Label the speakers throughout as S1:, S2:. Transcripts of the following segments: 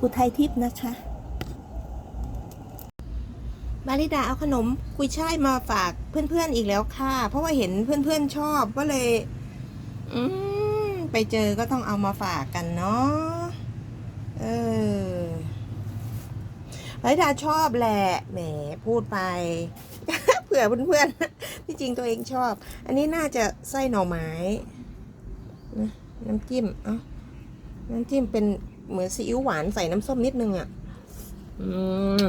S1: อุทัยทิพย์นะคะมาริดาเอาขนมกุยช่ายมาฝากเพื่อนๆอีกแล้วค่ะ เพราะว่าเห็นเพื่อนๆชอบก็เลย อืมไปเจอก็ต้องเอามาฝากกันเนาะเออมาริดาชอบแหละแหมพูดไป เผื่อเพื่อนๆที่จริงตัวเองชอบ อันนี้น่าจะไส้หน่อไม้ นะน้ำจิ้ม เอ้าน้ำจิ้มเป็นเหมือนซีอิ๊วหวานใส่น้ำส้มนิดนึงอะอืม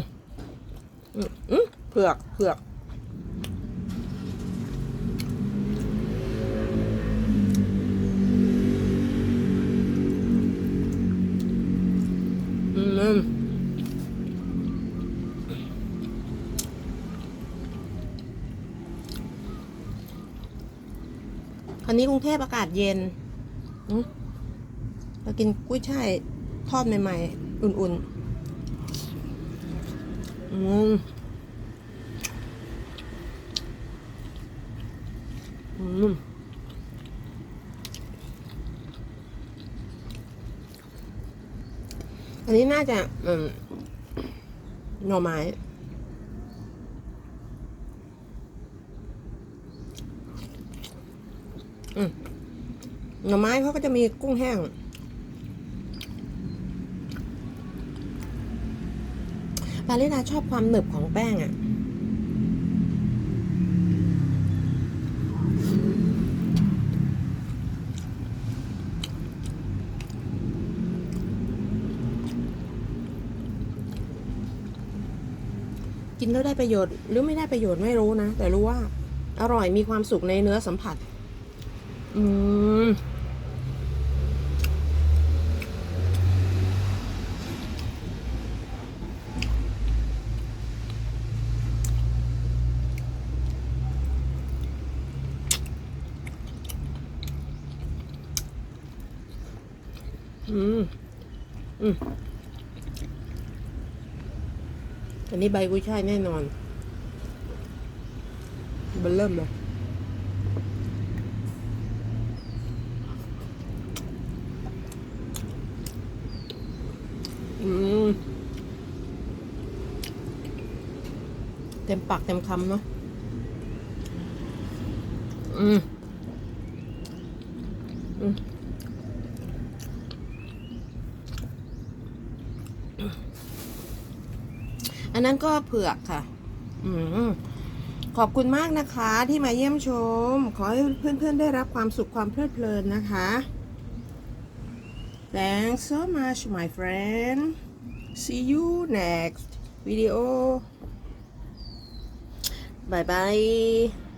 S1: อืมอืมเผือกเผือก อืมคราวนี้กรุงเทพอากาศเย็น เรากินกุ้ยช่ายทอดใหม่ ๆ อุ่นๆ อืม อืมอันนี้น่าจะอืมหน่อไม้ อืม หน่อไม้เขาก็จะมีกุ้งแห้ง ปาลิดาชอบความหนึบของแป้งอะ่ะ กินแล้วได้ประโยชน์หรือไม่ได้ประโยชน์ไม่รู้นะ แต่รู้ว่า อร่อยมีความสุขในเนื้อสัมผัส อืม อืม อืม อันนี้ใบกุ้ยช่ายแน่นอนเบนเริ่มเลยอืมเต็มปากเต็มคำเนาะ อืม อืม อันนั้นก็เผือกค่ะ อืมขอบคุณมากนะคะที่มาเยี่ยมชม ขอให้เพื่อนๆได้รับความสุขความเพลิดเพลินนะคะ Thanks so much my friend see you next video bye bye